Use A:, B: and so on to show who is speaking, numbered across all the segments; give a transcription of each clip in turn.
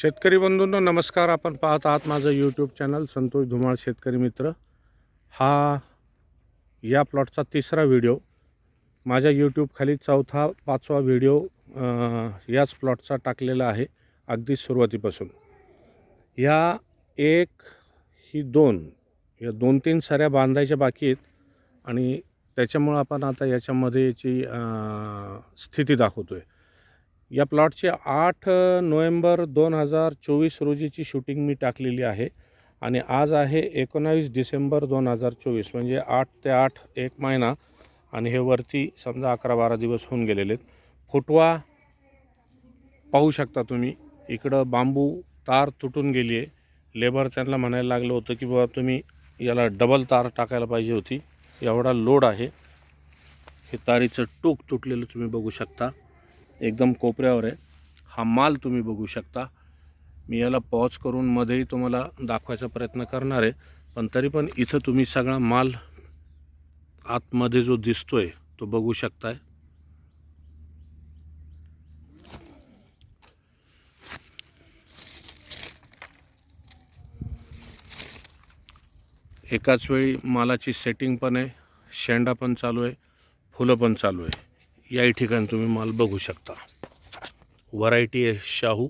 A: शेतकरी बंधूंनो नमस्कार. आपण पाहत आहात माझं यूट्यूब चॅनल संतोष धुमाळ शेतकरी मित्र. हा या प्लॉटचा तिसरा व्हिडिओ माझ्या यूट्यूबखाली चौथा पाचवा व्हिडिओ याच प्लॉटचा टाकलेला आहे अगदी सुरुवातीपासून. या एक ही दोन या दोन तीन साऱ्या बांधायच्या बाकी आहेत आणि त्याच्यामुळं आपण आता याच्यामध्ये याची स्थिती दाखवतो आहे या प्लॉटची आठ नोव्हेंबर दोन हजार चोवीस रोजीची शूटिंग मी टाकलेली आहे. आणि आज आहे एकोणावीस डिसेंबर दोन हजार चोवीस म्हणजे आठ ते आठ एक महिना. आणि हे वरती समजा अकरा बारा दिवस होऊन गेलेले आहेत. फुटवा पाहू शकता तुम्ही. इकडं बांबू तार तुटून गेली आहे. लेबर त्यांना म्हणायला लागलं होतं की बाबा तुम्ही याला डबल तार टाकायला पाहिजे होती. एवढा लोड आहे. हे तारीचं टोक तुटलेलं तुम्ही बघू शकता. एकदम कोपऱ्यावर आहे. हा माल तुम्ही बघू शकता. मी याला पॉज करून मध्येही तुम्हाला दाखवायचा प्रयत्न करणार आहे. पण तरी पण इथं तुम्ही सगळा माल आतमध्ये जो दिसतोय तो बघू शकताय. एकाच वेळी मालाची सेटिंग पण आहे. शेंडा पण चालू आहे. फुलं पण चालू आहे. याही ठिकाणी तुम्ही माल बघू शकता. व्हरायटी आहे शाहू.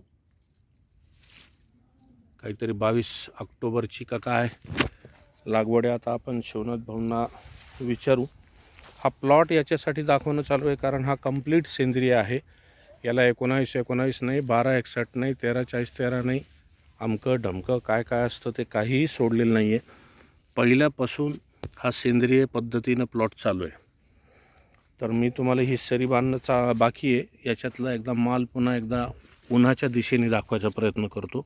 A: काहीतरी बावीस ऑक्टोबरची का काय? लागवड आहे आता आपण शिवनाथ भाऊंना विचारू. हा प्लॉट याच्यासाठी दाखवणं चालू आहे कारण हा कंप्लीट सेंद्रिय आहे. याला एकोणावीस एकोणावीस नाही बारा एकसष्ट नाही तेरा चाळीस तेरा नाही. अमकं ढमकं काय काय असतं ते काहीही सोडलेलं नाही आहे पहिल्यापासून हा सेंद्रिय पद्धतीनं प्लॉट चालू आहे. तर मी तुम्हाला ही सरी बांधणं चा बाकी आहे. याच्यातला एकदा माल पुन्हा एकदा उन्हाच्या दिशेने दाखवायचा प्रयत्न करतो.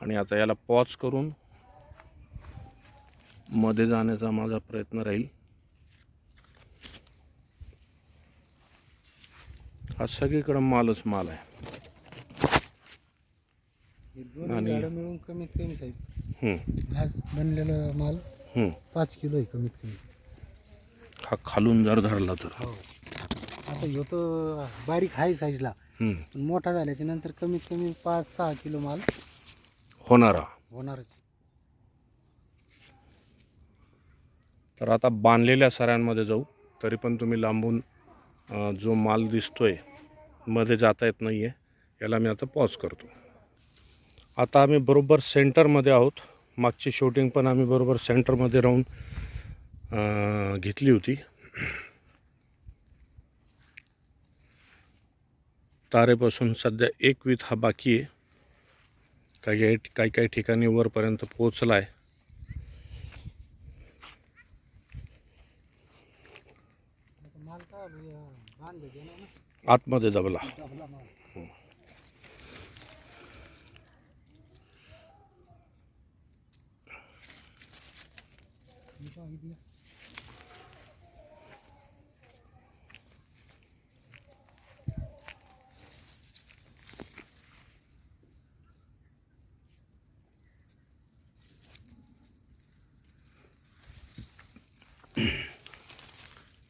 A: आणि आता याला पॉज करून मध्ये जाण्याचा माझा प्रयत्न राहील. हा सगळीकडं मालच माल आहे.
B: हे दोन
A: आणि-
B: मिळून कमीत कमी साहेब आज बनलेला माल. पाच किलो आहे कमीत कमी.
A: हा खालून जर धरला तर.
B: हो. आता ह्यो तो बारीक आहे साईजला पण मोठा झाल्याच्यानंतर कमीत कमी पाच सहा किलो माल
A: होणारा.
B: होणारच
A: तर आता बांधलेल्या सऱ्यांमध्ये जाऊ तरी पण तुम्ही लांबून जो माल दिसतो आहे मध्ये जाता येत नाही आहे याला मी आता पॉज करतो. आता आम्ही बरोबर सेंटरमध्ये आहोत. मागची शूटिंग पण आम्ही बरोबर सेंटरमध्ये राहून घेतली होती. तारेपासून सध्या एक वीत हा बाकी आहे. काही काही काही काही ठिकाणी वरपर्यंत पोचला आहे
B: माल का बांधले गेला ना
A: आतमध्ये दबला.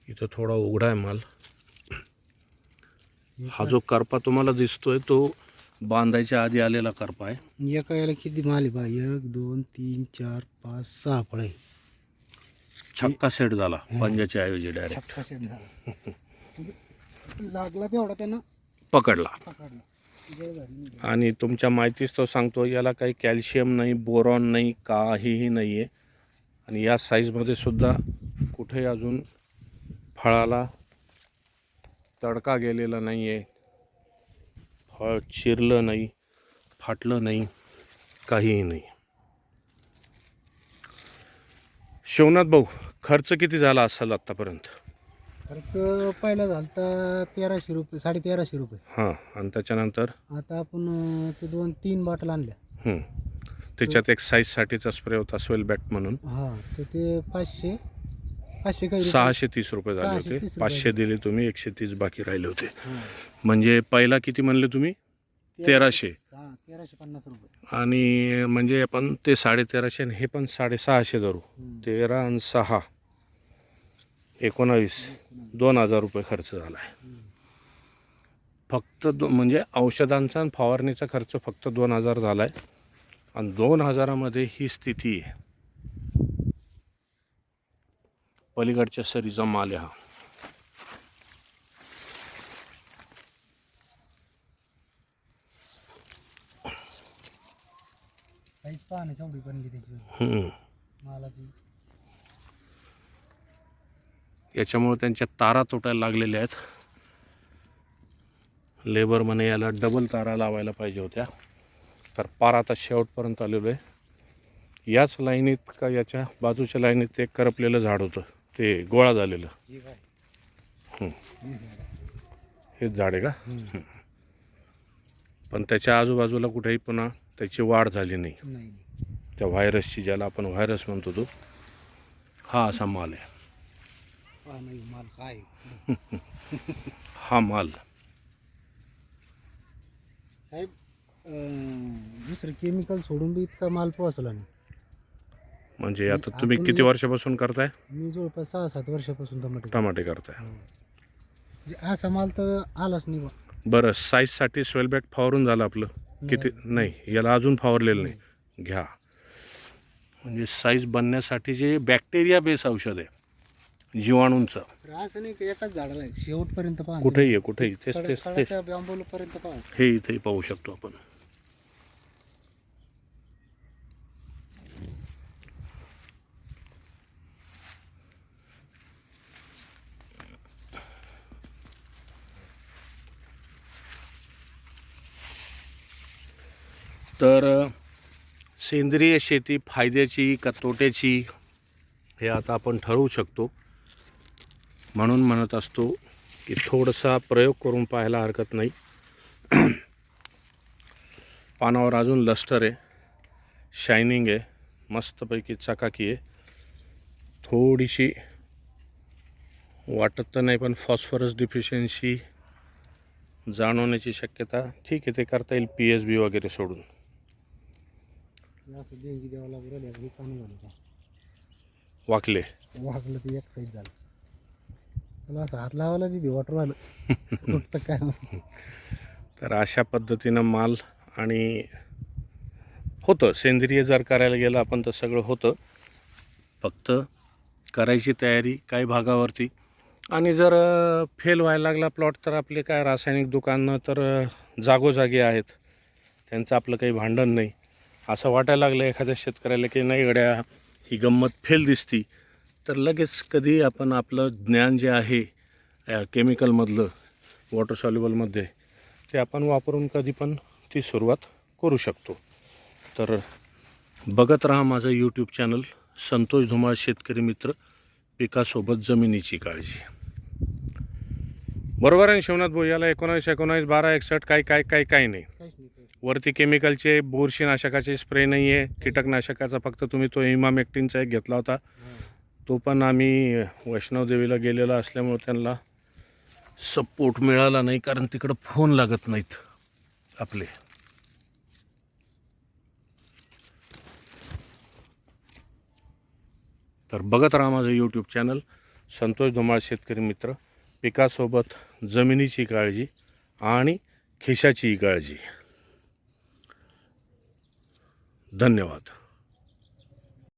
A: इथं थोडा उघडा आहे माल. हा जो करपा तुम्हाला दिसतोय तो बांधायच्या आधी आलेला करपा आहे.
B: एका याला किती माल आहे बा? एक दोन तीन चार पाच सहा फळे
A: छक्का सेट झाला पंजाच्या ऐवजी डायरेक्ट
B: लागला तेवढा त्यांना?
A: पकडला. आणि तुमच्या माहितीच तो सांगतो याला काही कॅल्शियम नाही बोरॉन नाही काहीही नाही आहे आणि या साईजमध्ये सुद्धा कुठे अजून फळाला तडका गेलेला नाही आहे फळ चिरलं नाही फाटलं नाही काहीही नाही. शिवनाथ भाऊ खर्च किती झाला असेल आत्तापर्यंत
B: खर्च पहिला झालता तेराशे रुपये साडे तेराशे रुपये.
A: हां आणि त्याच्यानंतर?
B: आता आपण ते दोन तीन बॉटल आणल्या.
A: हं. त्याच्यात एक साईजसाठीचा स्प्रे होता स्वेल बॅट म्हणून.
B: हा तर ते पाचशे. पाचशे काही रुपये.
A: सहाशे तीस रुपये झाले
B: सहाशे
A: होते.
B: तीस रुपये.
A: पाचशे दिले तुम्ही एकशे तीस बाकी राहिले होते. म्हणजे पहिला किती म्हणले तुम्ही? तेराशे.
B: हा तेराशे पन्नास रुपये.
A: आणि म्हणजे आपण ते साडेतेराशे आणि हे पण साडेसहाशे धरू. तेरा आणि सहा. एकोणावीस. दोन हजार रुपये खर्च झाला आहे. फक्त दो म्हणजे औषधांचा आणि फवारणीचा खर्च फक्त दोन हजार झाला आहे. आणि दोन हजारामध्ये ही स्थिती आहे. पलीकडच्या सरीचा माल आहे हा.
B: त्याची. मालाची.
A: याच्यामुळे त्यांच्या तारा तुटायला लागलेल्या आहेत. लेबर म्हणे याला डबल तारा लावायला पाहिजे होत्या. तर पार आता शेवटपर्यंत आलेलो आहे. याच लाईनीत का याच्या बाजूच्या लाईनीत ते करपलेलं झाड होतं. ते गोळा झालेलं. हेच झाड आहे का. पण त्याच्या आजूबाजूला कुठेही पुन्हा त्याची वाढ झाली नाही. त्या व्हायरसची ज्याला आपण व्हायरस म्हणतो तो हा असा माल आहे. हा माल
B: साहेब दुसरं केमिकल सोडून बी इतका माल पोहोचला नाही.
A: म्हणजे आता तुम्ही
B: आपण
A: किती वर्षापासून करताय?
B: मी जवळपास सहा सात वर्षापासून टमाटे
A: टमाटे करताय.
B: म्हणजे असा माल तर आलाच नाही बा.
A: बरं साईजसाठी स्वेलबॅक फवारून झालं आपलं. किती? नाही याला अजून फवारलेलं नाही. घ्या. म्हणजे साईज बनण्यासाठी जे बॅक्टेरिया बेस औषध आहे जीवाणूंचं.
B: तर असं नाही की एकाच झाडाला आहे. शेवटपर्यंत पहा.
A: कुठेही आहे कुठेही. तेच तेच तेच.
B: कळाच्या पर्यंत पहा.
A: हे इथेही पाहू शकतो आपण. तर सेंद्रिय शेती फायद्याची का तोट्याची हे आता आपण ठरवू शकतो. म्हणून म्हणत असतो की थोडासा प्रयोग करून पाहायला हरकत नाही. पानावर अजून लस्टर आहे. शायनिंग आहे. मस्तपैकी चकाकी आहे. थोडीशी वाटत तर नाही पण फॉस्फरस डिफिशियन्सी जाणवण्याची शक्यता. ठीक आहे ते करता येईल. पी एच बी वगैरे सोडून.
B: असं देणगी द्यावं लागू राहिले हे पाणी झालं का?
A: वाकले.
B: वाकलं ते एक साईड झालं. त्याला असं हात लावायला बी वॉटर आलं. तुटतं काय माहिती.
A: तर अशा पद्धतीनं माल आणि होतं. सेंद्रिय जर करायला गेलं आपण तर सगळं होतं. फक्त करायची तयारी काही भागावरती. आणि जर फेल व्हायला लागला प्लॉट तर आपले काय रासायनिक दुकानं तर अ, जागोजागी आहेत. त्यांचं आपलं काही भांडण नाही. असं वाटायला लागलं एखाद्या शेतकऱ्याला की नाही गड्या ही गंमत फेल दिसती. तर लगेच कधी आपण आपलं ज्ञान जे आहे केमिकलमधलं वॉटर सॉल्युबलमध्ये ते आपण वापरून कधी पण ती सुरुवात करू शकतो. तर बघत राहा माझं यूट्यूब चॅनल संतोष धुमाळ शेतकरी मित्र पिकासोबत जमिनीची काळजी. बरोबर आहे शिवनाथ भाऊ? याला एकोणावीस एकोणावीस बारा एकसष्ट काही काय काही काही नाही. वरती केमिकलचे बुरशीनाशकाचे स्प्रे नाही आहे कीटकनाशकाचा फक्त तुम्ही तो इमामेक्टिनचा एक घेतला होता. तो पण आम्ही वैष्णवदेवीला गेलेला असल्यामुळे त्यांना सपोर्ट मिळाला नाही कारण तिकडं फोन लागत नाहीत आपले. तर बघत राहा माझं यूट्यूब चॅनल संतोष धुमाळ शेतकरी मित्र. पिकासोबत जमिनीची काळजी आणि खिशाची काळजी. धन्यवाद.